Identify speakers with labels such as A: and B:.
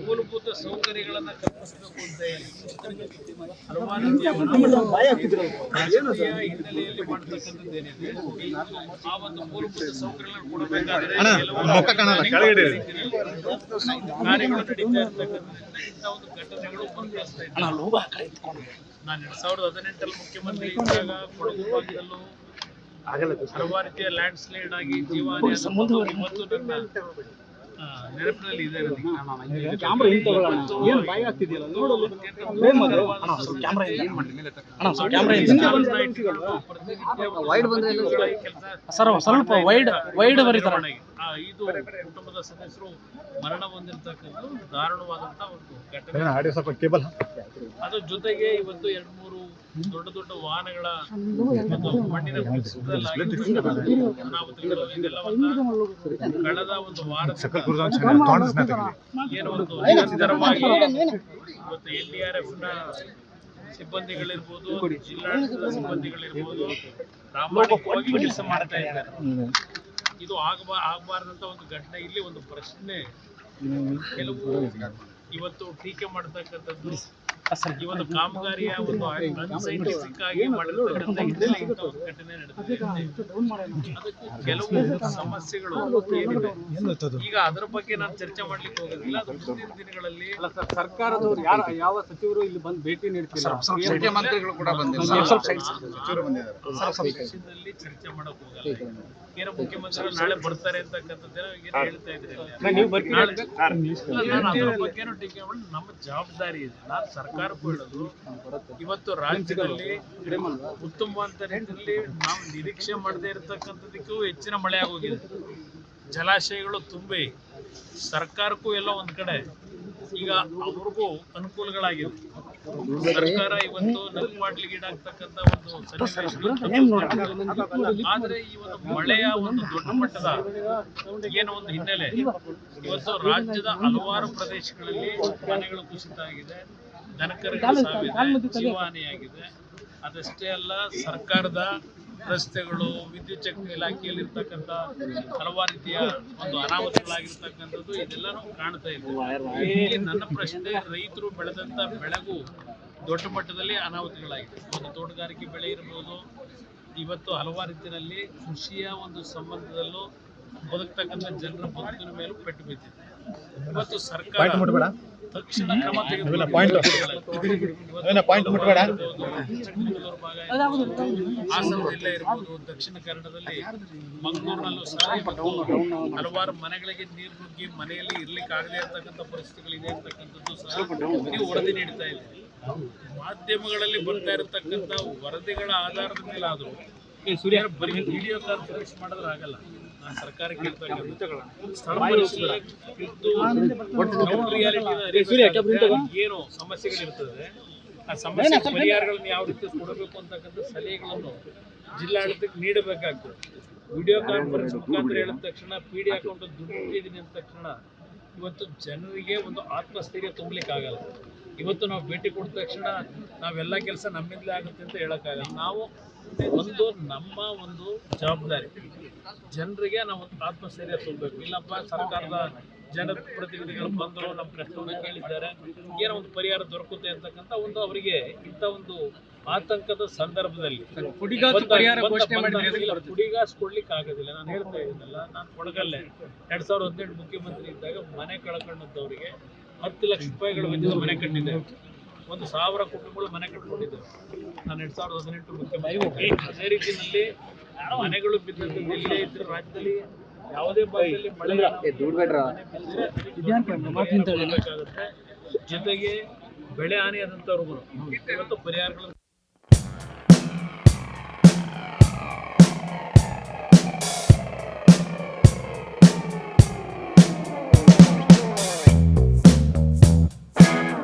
A: ಮೂಲಭೂತ ಸೌಕರ್ಯಗಳನ್ನ ಕಲ್ಪಿಸಬೇಕು ಅಂತ ರಾಜಕೀಯ ಹಿನ್ನೆಲೆಯಲ್ಲಿ ಮಾಡ್ತಕ್ಕಂಥದ್ದೇನಿದೆ ಆ ಒಂದು ಮೂಲಭೂತ ಸೌಕರ್ಯಗಳನ್ನು ಕೊಡಬೇಕಾದ್ರೆ ಕಾರ್ಯಗಳು ನಡೀತಾ ಇರ್ತಕ್ಕಂಥದ್ರಿಂದ ಇಂಥ ಒಂದು ಘಟನೆಗಳು ಬಂದಿರ್ತಾ ನಾನು ಎರಡ್ ಸಾವಿರದ ಹದಿನೆಂಟರಲ್ಲಿ ಮುಖ್ಯಮಂತ್ರಿ ಇದ್ದಾಗ ಕೊಡಗು ಭಾಗದಲ್ಲೂ ಹಲವಾರು ರೀತಿಯ ಲ್ಯಾಂಡ್ ಸ್ಲೈಡ್ ಆಗಿ ಜೀವಾನಿ ಮತ್ತು ಇವತ್ತು ನನ್ನ ನೆನಪಿನಲ್ಲಿ ಇದೆ
B: ಸರ್ ಸ್ವಲ್ಪ ವೈಡ್ ವೈಡ್
A: ಕುಟುಂಬದ ಸದಸ್ಯರು ಮರಣ ಹೊಂದಿರತಕ್ಕಂಥ ದಾರುಣವಾದಂತ ಒಂದು ಘಟನೆ
C: ಕೇಬಲ್
A: ಅದ್ರ ಜೊತೆಗೆ ಇವತ್ತು ಎರಡ್ ಮೂರು ದೊಡ್ಡ ದೊಡ್ಡ ವಾಹನಗಳ ಮಣ್ಣಿನ ಅನಾಹುತಗಳು ಕಳೆದ ಒಂದು ವಾರದ ಏನು ಒಂದು ನಿರಂತರವಾಗಿ ಇವತ್ತು ಎನ್ ಡಿ ಆರ್ ಎಫ್ನ ಸಿಬ್ಬಂದಿಗಳಿರ್ಬೋದು ಜಿಲ್ಲಾಡಳಿತದ ಸಿಬ್ಬಂದಿಗಳಿರ್ಬೋದು ಪ್ರಾಮಾಣಿಕವಾಗಿ ಕೆಲಸ ಮಾಡ್ತಾ ಇದ್ದಾರೆ. ಇದು ಆಗಬಾ ಆಗಬಾರ್ದಂತ ಒಂದು ಘಟನೆ ಇಲ್ಲಿ ಒಂದು ಪ್ರಶ್ನೆ ಕೆಲವು ಇವತ್ತು ಟೀಕೆ ಮಾಡ್ತಕ್ಕಂಥದ್ದು ಈ ಒಂದು ಕಾಮಗಾರಿಯ ಒಂದು ಅನ್ಸೈಂಟಿಫಿಕ್ ಆಗಿ ಮಾಡಿರ್ತಕ್ಕಂಥ ಹಿನ್ನೆಲೆ ಇಂಥ ಒಂದು ಘಟನೆ ನಡೆದಿದೆ ಅದಕ್ಕೆ ಕೆಲವು ಸಮಸ್ಯೆಗಳು ಏನಿದೆ ಈಗ ಅದರ ಬಗ್ಗೆ ನಾನು ಚರ್ಚೆ ಮಾಡ್ಲಿಕ್ಕೆ ಹೋಗೋದಿಲ್ಲ ಅದು ಮುಂದಿನ ದಿನಗಳಲ್ಲಿ
D: ಸರ್ಕಾರದವರು ಯಾರ ಯಾವ ಸಚಿವರು ಇಲ್ಲಿ ಬಂದು ಭೇಟಿ ನೀಡ್ತಿಲ್ಲ
E: ಮುಖ್ಯಮಂತ್ರಿಗಳು ಕೂಡ ಬಂದಿಲ್ಲ ಸಚಿವರು ಬಂದಿದ್ದಾರೆ
A: ಚರ್ಚೆ ಮಾಡಕ್ ಹೋಗಲ್ಲ ಏನೋ ಮುಖ್ಯಮಂತ್ರಿಗಳು ನಾಳೆ ಬರ್ತಾರೆ ಅಂತಕ್ಕಂಥದ್ದೇನೋ ಏನೋ ಹೇಳ್ತಾ ಇದ್ರೆ ನಾನು ಅದ್ರ ಬಗ್ಗೆನೂ ಟೀಕೆ ಮಾಡಿ ನಮ್ಮ ಜವಾಬ್ದಾರಿ ಇದೆ ನಾನು ಸರ್ಕಾರಕ್ಕೂ ಹೇಳೋದು ಇವತ್ತು ರಾಜ್ಯದಲ್ಲಿ ಉತ್ತಮವಾದ ರೀತಿಯಲ್ಲಿ ನಾವು ನಿರೀಕ್ಷೆ ಮಾಡದೇ ಇರತಕ್ಕಂಥದಕ್ಕೂ ಹೆಚ್ಚಿನ ಮಳೆ ಆಗೋಗಿದೆ. ಜಲಾಶಯಗಳು ತುಂಬಿ, ಸರ್ಕಾರಕ್ಕೂ ಎಲ್ಲ ಒಂದ್ ಕಡೆ, ಈಗ ಅವ್ರಿಗೂ ಅನುಕೂಲಗಳಾಗಿದೆ ಸರ್ಕಾರ ಇವತ್ತು ನಗು ಮಾಡ್ಲಿಕ್ಕೆ ಈಡಾಗ್ತಕ್ಕಂಥ ಒಂದು ಆದ್ರೆ ಈ ಒಂದು ಮಳೆಯ ಒಂದು ದೊಡ್ಡ ಮಟ್ಟದ ಏನು ಒಂದು ಹಿನ್ನೆಲೆ, ಇವತ್ತು ರಾಜ್ಯದ ಹಲವಾರು ಪ್ರದೇಶಗಳಲ್ಲಿ ಮನೆಗಳು ಕುಸಿತ ಆಗಿದೆ ದನಕರುಗಳು ಸಾವಿದೆ ಜೀವಹಾನಿಯಾಗಿದೆ ಅದಷ್ಟೇ ಅಲ್ಲ ಸರ್ಕಾರದ ರಸ್ತೆಗಳು ವಿದ್ಯುತ್ ಚಕ್ರ ಇಲಾಖೆಯಲ್ಲಿ ಇರ್ತಕ್ಕಂಥ ಹಲವಾರು ರೀತಿಯ ಒಂದು ಅನಾಹುತಗಳಾಗಿರ್ತಕ್ಕಂಥದ್ದು ಇದೆಲ್ಲನೂ ಕಾಣ್ತಾ ಇದೆ. ಇಲ್ಲಿ ನನ್ನ ಪ್ರಶ್ನೆ ರೈತರು ಬೆಳೆದಂತ ಬೆಳೆಗೂ ದೊಡ್ಡ ಮಟ್ಟದಲ್ಲಿ ಅನಾಹುತಗಳಾಗಿದೆ. ಒಂದು ತೋಟಗಾರಿಕೆ ಬೆಳೆ ಇರ್ಬೋದು ಇವತ್ತು ಹಲವಾರು ರೀತಿಯಲ್ಲಿ ಕೃಷಿಯ ಒಂದು ಸಂಬಂಧದಲ್ಲೂ ಬದುಕ್ತಕ್ಕಂಥ ಜನರ ಬದುಕಿನ ಮೇಲೂ ಪೆಟ್ಟು ಬಿದ್ದಿದೆ ಇವತ್ತು ಸರ್ಕಾರ ತಕ್ಷಣ ಕ್ರಮ ಇರ್ಬೋದು, ಹಾಸನ ಜಿಲ್ಲೆ ಇರ್ಬೋದು ದಕ್ಷಿಣ ಕನ್ನಡದಲ್ಲಿ ಮಂಗಳೂರಿನಲ್ಲೂ ಸಹ ಹಲವಾರು ಮನೆಗಳಿಗೆ ನೀರು ನುಗ್ಗಿ ಮನೆಯಲ್ಲಿ ಇರ್ಲಿಕ್ಕೆ ಆಗದೆ ಇರತಕ್ಕಂಥ ಪರಿಸ್ಥಿತಿಗಳಿದೆ ಅಂತಕ್ಕಂಥದ್ದು ಸಹ ನೀವು ವರದಿ ನೀಡ್ತಾ ಇದೆ ಮಾಧ್ಯಮಗಳಲ್ಲಿ ಬರ್ತಾ ಇರತಕ್ಕಂಥ ವರದಿಗಳ ಆಧಾರದ ಮೇಲೆ ಆದರೂ ಸೂರ್ಯ. ಬರೀ ವಿಡಿಯೋ ಕಾನ್ಫರೆನ್ಸ್ ಮಾಡಿದ್ರೆ ಆಗಲ್ಲ. ನಾನು ಸರ್ಕಾರಕ್ಕೆ ಹೇಳ್ತಾ ಇರೋದು. ಸ್ಥಳ ಪರಿಶೀಲನೆ ಏನು ಸಮಸ್ಯೆಗಳಿರ್ತದೆ. ಆ ಸಮಸ್ಯೆ ಪರಿಹಾರಗಳನ್ನು ಯಾವ ರೀತಿ ಕೊಡಬೇಕು ಅಂತಕ್ಕಂಥ ಸಲಹೆಗಳನ್ನು ಜಿಲ್ಲಾಡಳಿತಕ್ಕೆ ನೀಡಬೇಕಾಗ್ತದೆ. ವಿಡಿಯೋ ಕಾನ್ಫರೆನ್ಸ್ ಮುಖಾಂತರ ಹೇಳಿದ ತಕ್ಷಣ ಪಿ ಡಿ ಅಕೌಂಟ್ ದುಡ್ಡು ಕೊಟ್ಟಿದ್ದೀನಿ ಅಂದ ತಕ್ಷಣ ಇವತ್ತು ಜನರಿಗೆ ಒಂದು ಆತ್ಮಸ್ಥೈರ್ಯ ತುಂಬಲಿಕ್ಕೆ ಆಗಲ್ಲ ಇವತ್ತು ನಾವು ಭೇಟಿ ಕೊಟ್ಟ ತಕ್ಷಣ ನಾವೆಲ್ಲ ಕೆಲಸ ನಮ್ಮಿಂದಲೇ ಆಗುತ್ತೆ ಅಂತ ಹೇಳೋಕ್ಕಾಗಲ್ಲ. ನಾವು ಒಂದು ನಮ್ಮ ಒಂದು ಜವಾಬ್ದಾರಿ. ಜನರಿಗೆ ನಾವು ಒಂದು ಆತ್ಮಸ್ಥೈರ್ಯ ತುಂಬಬೇಕು. ಇಲ್ಲಪ್ಪ ಸರ್ಕಾರದ ಜನಪ್ರತಿನಿಧಿಗಳು ಬಂದರು ನಮ್ಮ ಪ್ರಶ್ನೆಯನ್ನು ಕೇಳಿದ್ದಾರೆ. ಏನೋ ಒಂದು ಪರಿಹಾರ ದೊರಕುತ್ತೆ ಅಂತಕ್ಕಂಥ ಒಂದು ಅವರಿಗೆ ಇಂಥ ಒಂದು ಆತಂಕದ ಸಂದರ್ಭದಲ್ಲಿ ಕುಡಿಗಾಸ್ ಪುಡಿಗಾಸು ಕೊಡ್ಲಿಕ್ಕೆ ಆಗೋದಿಲ್ಲ ನಾನು ಹೇಳ್ತಾ ಇದ್ದೀನಲ್ಲ ನಾನು ಕೊಡಗಲ್ಲೇ. ಎರಡ್ ಸಾವಿರದ ಹದಿನೆಂಟು ಮುಖ್ಯಮಂತ್ರಿ ಇದ್ದಾಗ ಮನೆ ಕಳ್ಕೊಂಡಂತವ್ರಿಗೆ ಹತ್ತು ಲಕ್ಷ ರೂಪಾಯಿಗಳ ಮನೆ ಕಟ್ಟಿದ್ದೆ ಒಂದು ಸಾವಿರ ಕುಟುಂಬಗಳು ಮನೆ ಕಟ್ಕೊಂಡಿದ್ದೇವೆ ನಾನು ಎರಡು ಸಾವಿರದ ಹದಿನೆಂಟು ಮುಖ್ಯಮಂತ್ರಿ. ಅದೇ ರೀತಿಯಲ್ಲಿ ಮನೆಗಳು ಬಿದ್ದಂತೆ ಇಲ್ಲೇ ಇದ್ರೆ ರಾಜ್ಯದಲ್ಲಿ ಯಾವುದೇ ಭಾಗದಲ್ಲಿ ಮಳೆ ಬೇಕಾಗುತ್ತೆ ಜೊತೆಗೆ ಬೆಳೆ ಹಾನಿ ರೋಗಗಳು. ಇವತ್ತು ಪರಿಹಾರಗಳನ್ನು